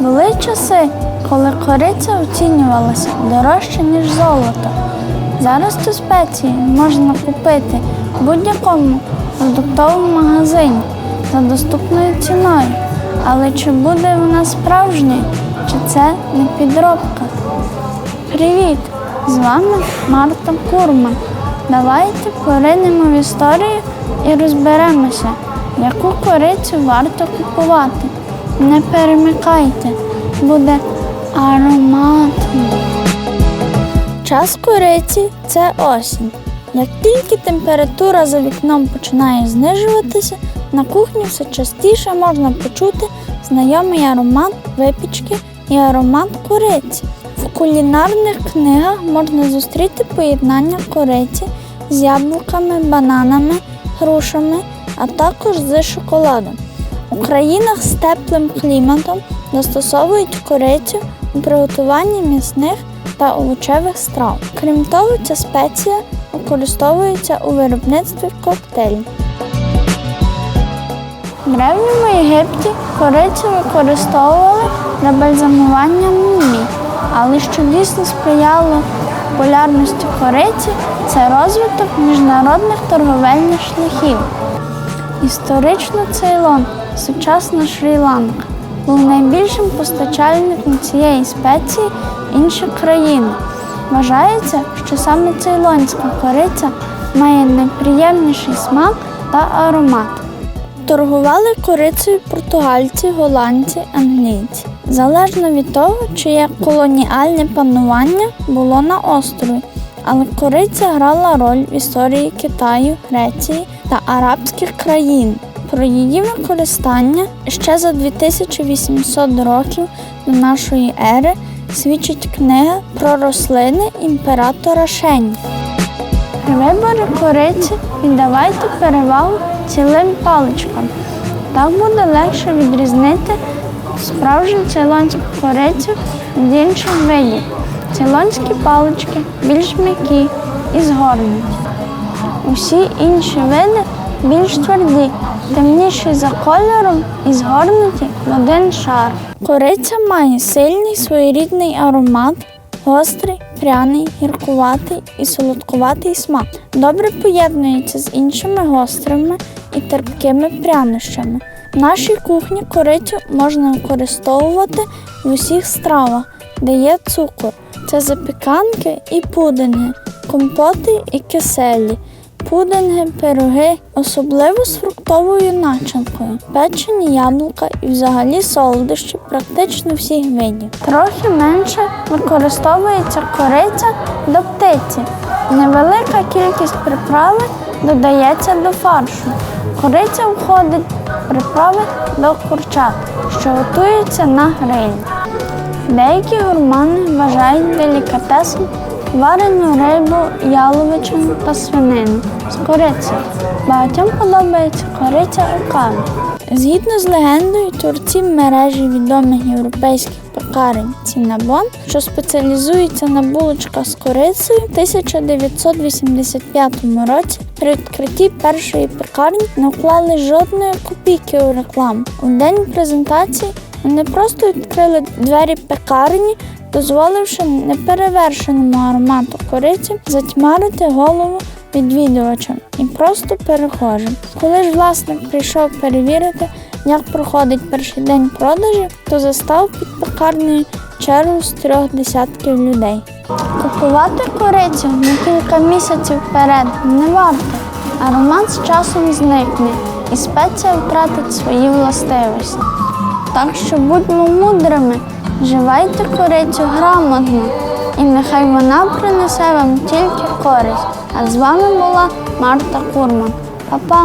Були часи, коли кориця оцінювалася дорожче, ніж золото. Зараз цю спецію можна купити в будь-якому продуктовому магазині за доступною ціною. Але чи буде вона справжньою, чи це не підробка? Привіт! З вами Марта Курман. Давайте поринемо в історію і розберемося, яку корицю варто купувати. Не перемикайте, буде ароматно. Час кориці це осінь. Як тільки температура за вікном починає знижуватися, на кухні все частіше можна почути знайомий аромат випічки і аромат кориці. В кулінарних книгах можна зустріти поєднання кориці з яблуками, бананами, грушами, а також з шоколадом. У країнах з теплим кліматом застосовують корицю у приготуванні м'ясних та овочевих страв. Крім того, ця спеція використовується у виробництві коктейлів. В Древньому Єгипті корицю використовували для бальзамування мумій, але що дійсно сприяло популярності кориці, це розвиток міжнародних торговельних шляхів. Історично Цейлон, сучасна Шрі-Ланка, був найбільшим постачальником цієї спеції інші країни. Вважається, що саме цейлонська кориця має найприємніший смак та аромат. Торгували корицею португальці, голландці, англійці. Залежно від того, чиє колоніальне панування було на острові. Але кориця грала роль в історії Китаю, Греції та арабських країн. Про її використання ще за 2800 років до нашої ери свідчить книга про рослини імператора Шені. При виборі кориці віддавайте перевагу цілим паличкам. Так буде легше відрізнити справжню цейлонську корицю від інших видів. Цейлонські палички більш м'які і згорнуті. Усі інші види більш тверді, темніші за кольором і згорнуті в один шар. Кориця має сильний своєрідний аромат, гострий, пряний, гіркуватий і солодкуватий смак. Добре поєднується з іншими гострими і терпкими прянощами. В нашій кухні корицю можна використовувати в усіх стравах, де є цукор. Це запіканки і пудинги, компоти і киселі, пудинги, пироги, особливо з фруктовою начинкою, печені яблука і взагалі солодощі практично всіх видів. Трохи менше використовується кориця до птиці. Невелика кількість приправи додається до фаршу. Кориця входить приправи до курчат, що готуються на грилі. Деякі гурмани вважають делікатесом варену рибу, яловичину та свинину з корицею. Багатьом подобається кориця у. Згідно з легендою, творці мережі відомих європейських пекарень Цінабон, що спеціалізується на булочках з корицею, в 1985 році при відкритті першої пекарні не вклали жодної копійки у рекламу. У день презентації вони просто відкрили двері пекарні, дозволивши неперевершеному аромату кориці затьмарити голову відвідувачам і просто перехожим. Коли ж власник прийшов перевірити, як проходить перший день продажів, то застав під пекарнею чергу з трьох десятків людей. Купувати корицю на кілька місяців вперед не варто. Аромат з часом зникне і спеція втратить свої властивості. Так що будьмо мудрими, живайте корицю грамотно, і нехай вона принесе вам тільки користь. А з вами була Марта Курман. Па-па!